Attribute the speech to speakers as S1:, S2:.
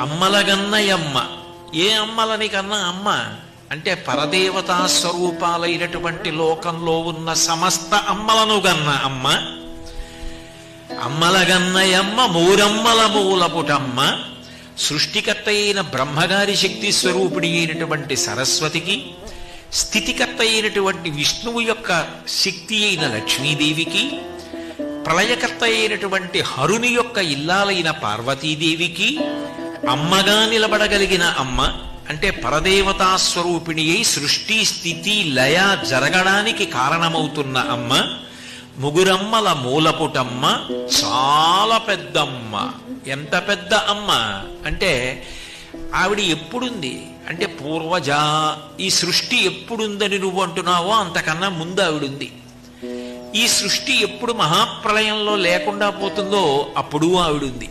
S1: అమ్మలగన్నయమ్మ ఏ అమ్మలని కన్నా అమ్మ? అంటే పరదేవతా స్వరూపాలైనటువంటి లోకంలో ఉన్న సమస్త అమ్మలను గన్న అమ్మ. అమ్మలగన్నయమ్మ మూరమ్మల మూలపుటమ్మ. సృష్టికర్త అయిన బ్రహ్మగారి శక్తి స్వరూపిణి అయినటువంటి సరస్వతికి స్థితికర్త అయినటువంటి విష్ణువు యొక్క శక్తి అయిన లక్ష్మీదేవికి ప్రళయకర్త అయినటువంటి హరుని యొక్క ఇల్లాలైన పార్వతీదేవికి అమ్మగా నిలబడగలిగిన అమ్మ అంటే పరదేవతా స్వరూపిణి అయి సృష్టి స్థితి లయ జరగడానికి కారణమవుతున్న అమ్మ ముగురమ్మల మూలపుటమ్మ చాలా పెద్దమ్మ. ఎంత పెద్ద అమ్మ? అంటే ఆవిడ ఎప్పుడుంది? అంటే పూర్వజ ఈ సృష్టి ఎప్పుడుందని నువ్వు అంటున్నావో అంతకన్నా ముందు ఆవిడుంది. ఈ సృష్టి ఎప్పుడు మహాప్రళయంలో లేకుండా పోతుందో అప్పుడు ఆవిడుంది.